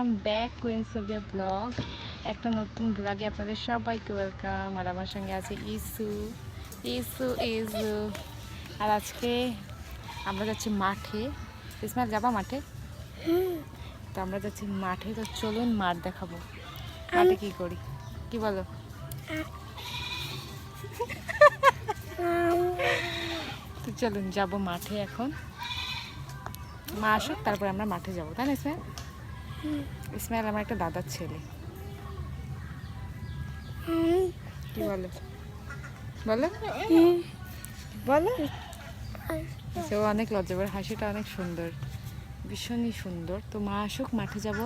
Welcome back queen সোভিয়া vlog একটা নতুন ব্লগে আপনাদের সবাইকে ওয়েলকাম আর আমার সঙ্গে আছে ইসু। Issue issue. আর আজকে আমরা যাচ্ছি মাঠে। ইসমাইল, যাবা মাঠে? তো আমরা যাচ্ছি মাঠে। তো চলুন মাঠ দেখাবো। মাঠে কি করি? কি বলো? তো চলুন, যাব মাঠে এখন। মা আসুক, তারপরে আমরা মাঠে যাব। তাই না, ইসমাইল? ইসমাইল আমার একটা দাদার ছেলে। কি বলো? বলো? বলো? সে অনেক লজ্জা করে হাসিটা অনেক সুন্দর ভীষণই সুন্দর। তো মা আসুক মাঠে যাব।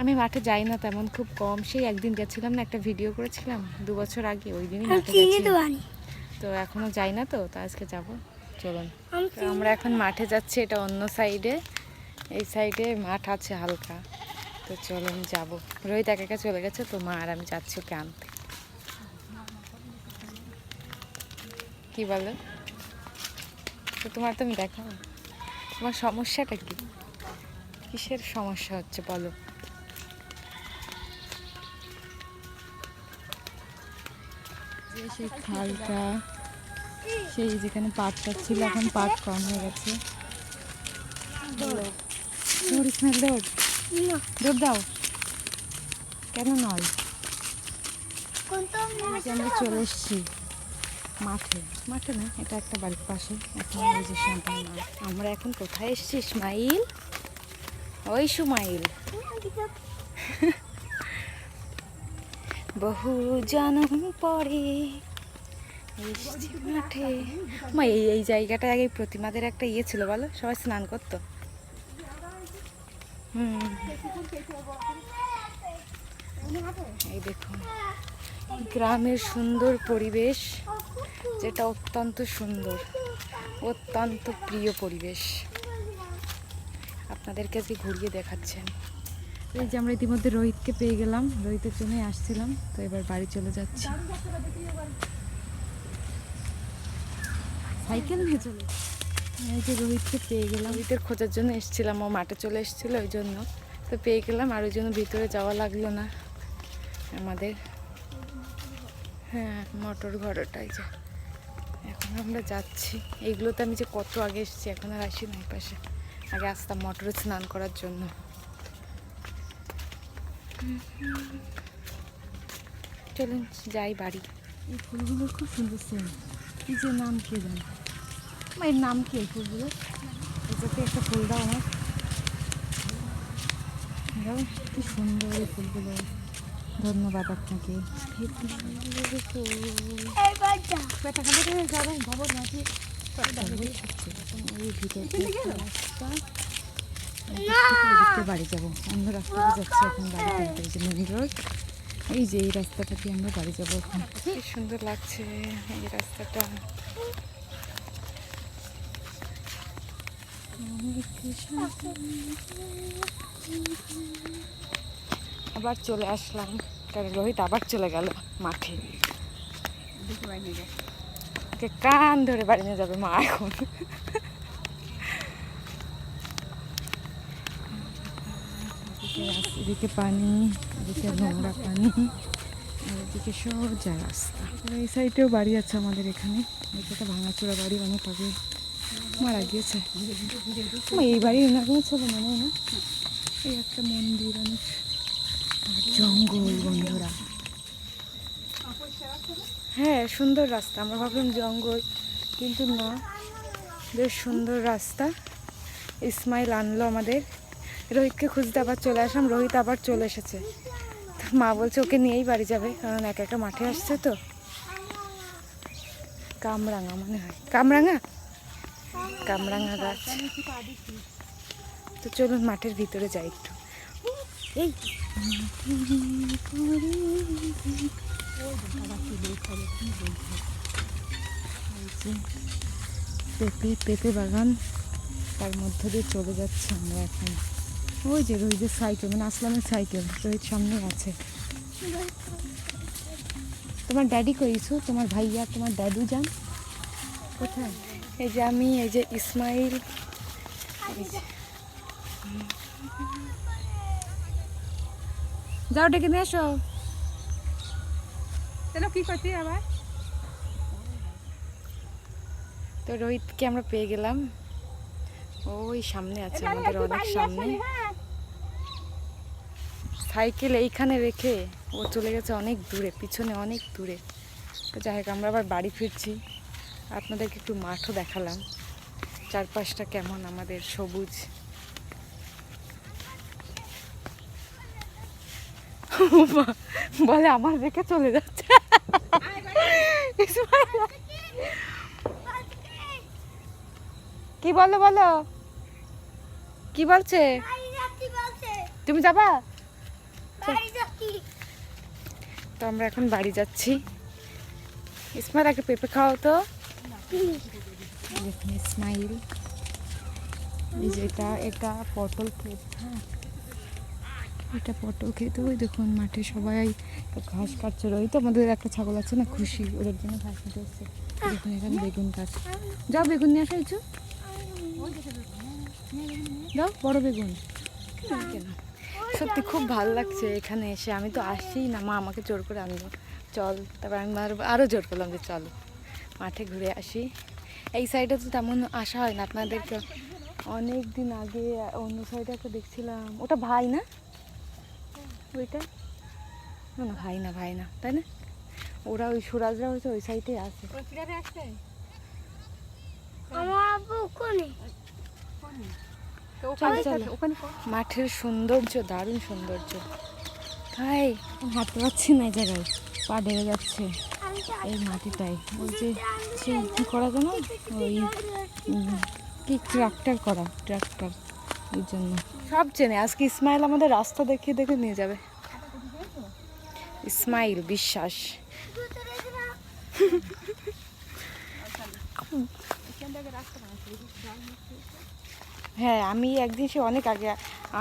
আমি মাঠে যাই না তেমন খুব কম। সেই একদিন গেছিলাম না একটা ভিডিও করেছিলাম দু বছর আগে ওই দিনই মাঠে গেছিলাম তো এখনও যাই না তো তো আজকে যাব। চলুন। আমরা এখন মাঠে যাচ্ছি এটা অন্য সাইডে এই সাইডে মাঠ আছে হালকা। তো চলো আমি যাব। রোহিত একা একা চলে গেছে, তো মা আর আমি যাচ্ছি ওকে আনতে। কি বলো? তো তোমার তুমি দেখাও তোমার সমস্যাটা কি? কিসের সমস্যা হচ্ছে বলো? সেই খালটা, সেই যেখানে পাটটা ছিল, এখন পাট কম হয়ে গেছে। দৌড় ইসমাইল দৌড় দৌড় দাও কেন নয়? আমরা চলে এসেছি? মাঠে। মাঠে না এটা একটা বাড়ির পাশে। এখন এই যে সন্তান মাঠ। আমরা এখন কোথায় এসেছি ইসমাইল? ওই সুমাইল। বহু জনম পরে মাঠে এই এই জায়গাটা আগে প্রতিমাদের একটা ইয়ে ছিল বলো? সবাই স্নান করতো? এই দেখুন গ্রামের সুন্দর পরিবেশ, যেটা অত্যন্ত সুন্দর, অত্যন্ত প্রিয় পরিবেশ। আপনাদেরকে আজকে ঘুরিয়ে দেখাচ্ছেন এই যে আমরা ইতিমধ্যে রোহিতকে পেয়ে গেলাম, রোহিতের জন্যই আসছিলাম, তো এবার বাড়ি চলে যাচ্ছি। সাইকেল নিয়ে চলে এই যে রোহিতকে পেয়ে গেলাম। রোহিতের খোঁজার জন্য এসেছিলাম, ও মাঠে চলে এসেছিল ওই জন্য। তো পেয়ে গেলাম, আর ওই জন্য ভিতরে যাওয়া লাগল না। আমাদের হ্যাঁ মোটর ঘরটাই যে। এখন আমরা যাচ্ছি। এইগুলোতে আমি যে কত আগে এসেছি, এখন আর আসি না পাশে। আগে আসতাম মোটরে স্নান করার জন্য। চলুন, যাই বাড়ি। এই ফুলগুলো খুব সুন্দর সেম কি যে নাম কে জানে? এর নাম কি এই ফুলগুলো এটাতে একটা ফুল দাও আমার কি সুন্দর এই ফুলগুলো। ধন্যবাদ আপনাকে। রাস্তা। বাড়ি যাব। অন্য রাস্তাতে যাচ্ছি এখন বাড়ি যে মেন রোড এই যে এই রাস্তাটা দিয়ে আমরা বাড়ি যাব এখন। কি সুন্দর লাগছে এই রাস্তাটা। আবার চলে আসলাম। কারণ রোহিত আবার চলে গেল মাঠে। ওকে কান ধরে বাড়ি নিয়ে যাবে মা এখন। এদিকে পানি এদিকে নোংরা পানি আর এদিকে সোজা রাস্তা। আর এই সাইডেও বাড়ি আছে আমাদের এখানে। এটা ভাঙাচোরা বাড়ি অনেক আগে মারা গিয়েছে। এই বাড়ি এরকম ছিল মনে হয় না? এই একটা মন্দির অনেক আর জঙ্গল, বন্ধুরা। হ্যাঁ সুন্দর রাস্তা। আমরা ভাবলাম জঙ্গল, কিন্তু না। বেশ সুন্দর রাস্তা। ইসমাইল আনলো আমাদের। রোহিতকে খুঁজতে আবার চলে আসলাম। রোহিত আবার চলে এসেছে। মা বলছে, ওকে নিয়েই বাড়ি যাবে, কারণ একা একটা মাঠে আসছে তো। কামরাঙা মনে হয়। কামরাঙা? কামরাঙা গাছ। তো চলুন মাঠের ভিতরে যাই একটু। এই। পেঁপে পেঁপে বাগান। তার মধ্য দিয়ে চলে যাচ্ছে আমরা এখন। ওই যে রোহিতের সাইকেল মানে আসলামের সাইকেল, রোহিত সামনে আছে। তোমার ড্যাডি কইছো তোমার ভাইয়া, তোমার দাদু যান। কোথায়? এই যে আমি এই যে ইসমাইল। যাও ডেকে নিয়ে এসো। চলো কি করছি আবার? তো রোহিতকে আমরা পেয়ে গেলাম। ওই সামনে আছে আমাদের অনেক সামনে। সাইকেল এইখানে রেখে ও চলে গেছে অনেক দূরে পিছনে অনেক দূরে। তো যাই হোক আমরা আবার বাড়ি ফিরছি। আপনাদেরকে একটু মাঠও দেখালাম। চারপাশটা কেমন আমাদের সবুজ। বলে আমার দেখে চলে যাচ্ছে। কি বলো বলো? কি বলছে? তুমি যাবা? তো আমরা এখন বাড়ি যাচ্ছি। ইসমাইল একটা পেঁপে খাওয়াও তো। দেখুন ইসমাইল এই যে এটা এটা পটল ক্ষেত হ্যাঁ। এটা পটল ক্ষেত, ওই দেখুন, মাঠে সবাই ঘাস কাটছে। ওই তো আমাদের একটা ছাগল আছে না, খুশি, ওদের জন্য ঘাস কাটতে এসছে দেখুন, এখানে বেগুন গাছ। যাও বেগুন নিয়ে আসো ইচু যাও, বড় বেগুন। সত্যি খুব ভালো লাগছে এখানে এসে। আমি তো আসি না, মা আমাকে জোর করে আনলো। চল, তারপর আমি আরও আরও জোর করলাম যে চলো। মাঠে ঘুরে আসি। এই সাইডে তো তেমন আসা হয় না আপনাদেরকে অনেক দিন আগে অন্য সাইডে একটা দেখছিলাম। ওটা ভাই না? ওইটা? না না ভাই না ভাই না তাই না? ওরা ওই সুরাজরা হয়েছে ওই সাইডে কর। মাঠের সৌন্দর্য দারুণ সৌন্দর্য। হাই হাঁটতে পারছি না এই জায়গায় পা ডেবে যাচ্ছে। এই মাটিটাই। ওই যে সেই কী করা যেন ওই কি ট্রাক্টর করা ট্রাক্টর ওই জন্য। সব চেনে। আজকে ইসমাইল আমাদের রাস্তা দেখিয়ে দেখে নিয়ে যাবে। ইসমাইল, বিশ্বাস। হ্যাঁ আমি একদিন সে অনেক আগে,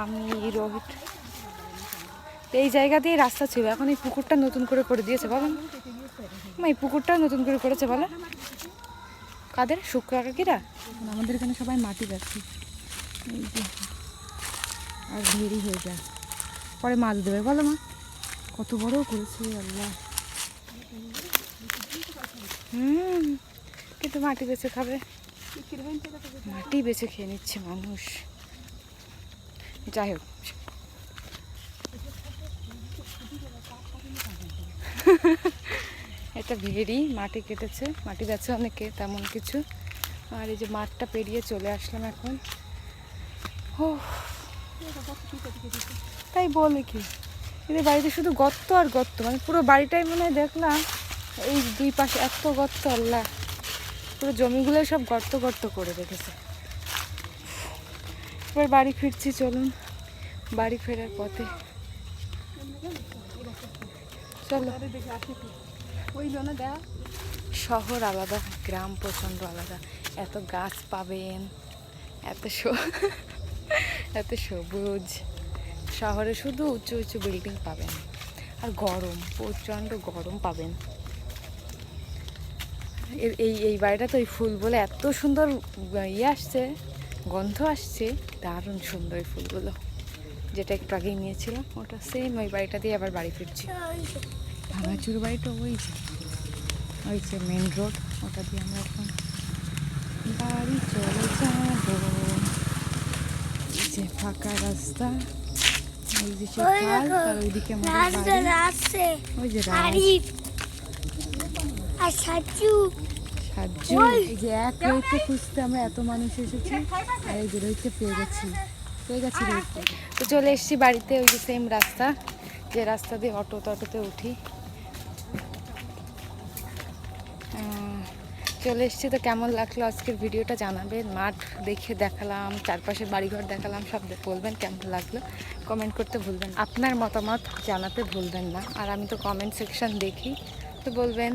আমি রোহিত এই জায়গা দিয়ে রাস্তা ছিল। এখন এই পুকুরটা নতুন করে করে দিয়েছে বলেন এই পুকুরটা নতুন করে করেছে বলো। কাদের? শুক্র কাকিরা আমাদের এখানে সবাই মাটি যাচ্ছে আর দেরি হয়ে যায়। পরে মাছ দেবে বলো মা। কত বড় করেছে আল্লাহ। হুম কিন্তু মাটি বেছে খাবে। মাটি বেছে খেয়ে নিচ্ছে মানুষ। যাই হোক এটা ভেরি মাটি কেটেছে, মাটি বেছে অনেকে, তেমন কিছু। আর এই যে মাঠটা পেরিয়ে চলে আসলাম এখন। ও তাই বলে কি? এদের বাড়িতে শুধু গর্ত আর গর্ত মানে পুরো বাড়িটাই মনে হয় দেখলাম এই দুই পাশে এত গর্ত, আল্লাহ। পুরো জমিগুলো সব গর্ত গর্ত করে রেখেছে। এবার বাড়ি ফিরছি, চলুন। বাড়ি ফেরার পথে। চলো। শহর আলাদা, গ্রাম প্রচণ্ড আলাদা। এত গাছ পাবেন, এত এত সবুজ। শহরে শুধু উঁচু উঁচু বিল্ডিং পাবেন। আর গরম, প্রচণ্ড গরম পাবেন। এই এই বাড়িটা তো এই ফুল বলে এত সুন্দর ইয়ে আসছে, গন্ধ আসছে, দারুণ সুন্দর ফুলগুলো। যেটা একটু আগেই নিয়েছিলাম ওটা সেম ওই বাড়িটা দিয়ে আবার বাড়ি ফিরছি। ভাঙাচুর বাড়িটা ওই যে ওই যে মেন রোড ওটা দিয়ে আমরা এখন বাড়ি চলে যাব। যে ফাঁকা রাস্তা এই যে খাল ওইদিকে আমাদের বাড়ি। ওই যে আর সাজু এই যে এক রোহিতকে খুঁজতে আমরা এত মানুষ এসেছি আর এই যে রোহিতকে পেয়ে গেছি। তো চলে এসেছি বাড়িতে ওই যে সেম রাস্তা যে রাস্তা দিয়ে অটো অটোতে উঠি। চলে এসেছি তো কেমন লাগল আজকের ভিডিওটা জানাবেন। মাঠ দেখে দেখালাম চারপাশে বাড়িঘর দেখালাম সব বলবেন কেমন লাগল। কমেন্ট করতে ভুলবেন আপনার মতামত জানাতে ভুলবেন না। আর আমি তো কমেন্ট সেকশন দেখি তো বলবেন